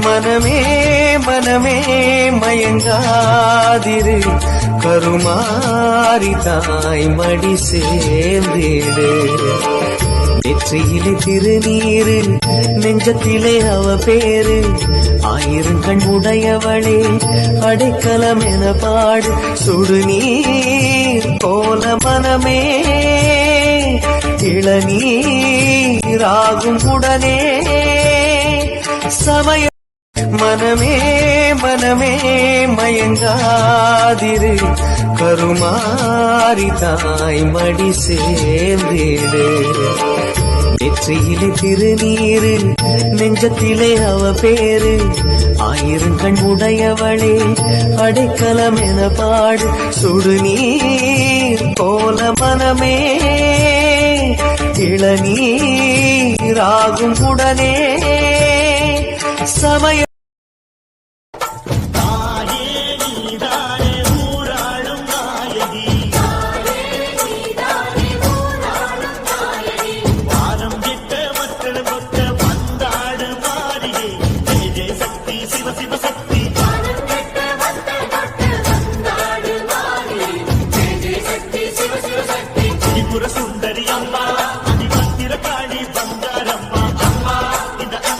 மனமே மனமே மயங்காதிரு. கருமாரி தாய் மடி சேர்ந்திடு. நெற்றியிலே திருநீரு நெஞ்சத்திலே அவ பேரு. ஆயிரம் கண் உடையவளே அடைக்கலம் என பாடு. சுடுநீர் போல மனமே இளநீராகும் உடனே. சமய மனமே மனமே மயங்காதிரு. கருமாரி தாய் மடி சேர்ந்திடு. நெற்றியிலே திருநீரு நெஞ்சத்திலே அவ பேரு. ஆயிரம் கண் உடையவளே அடைக்கலம் என பாடு. சுடுநீர் போல மனமே இளநீராகும் உடனே. சமய சக்தி சிவ சிவ சக்தி. சுந்தரி அம்மா.